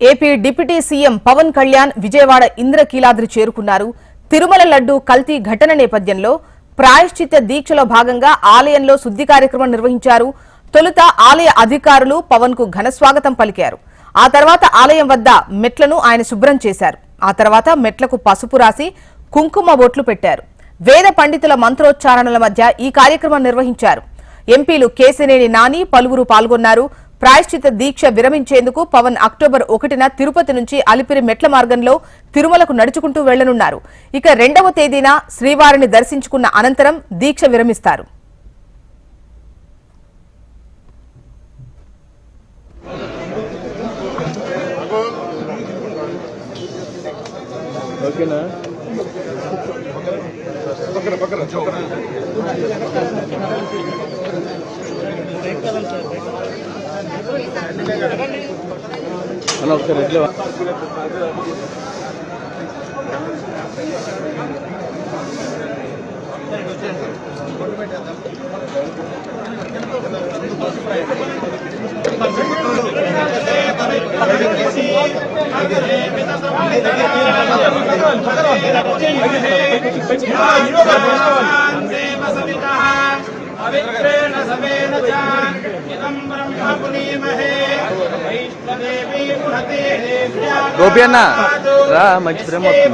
AP deputy CM Pawan Kalyan Vijayawada Indrakeeladri చేరుకున్నారు. తిరుమల లడ్డు కల్తీ ఘటన నేపథ్యంలో ప్రాయశ్చిత దీక్షలో భాగంగా ఆలయంలో శుద్ధి కార్యక్రమం నిర్వహించారు. తొలుత ఆలయ అధికారులు పవన్కు ఘన స్వాగతం పలికారు. ఆ తర్వాత ఆలయం వద్ద మెట్లను ఆయన శుభ్రం చేశారు. ఆ తర్వాత మెట్లకు పసుపు రాసి కుంకుమ బొట్లు పెట్టారు. వేద పండితుల మంత్రోచ్చారణల మధ్య ఈ కార్యక్రమం నిర్వహించారు. ఎంపీలు కేసినేని నాని పలువురు పాల్గొన్నారు. ప్రాయశ్చిత దీక్ష విరమించేందుకు పవన్ అక్టోబర్ ఒకటిన తిరుపతి నుంచి అలిపిరి మెట్ల మార్గంలో తిరుమలకు నడుచుకుంటూ వెళ్ళనున్నారు. ఇక రెండవ తేదీన శ్రీవారిని దర్శించుకున్న అనంతరం దీక్ష విరమిస్తారు. ఓకేనా? అన్న ఒకసారి ఎట్లా గోపి అన్న రా మంచి ప్రేమ వస్తుంది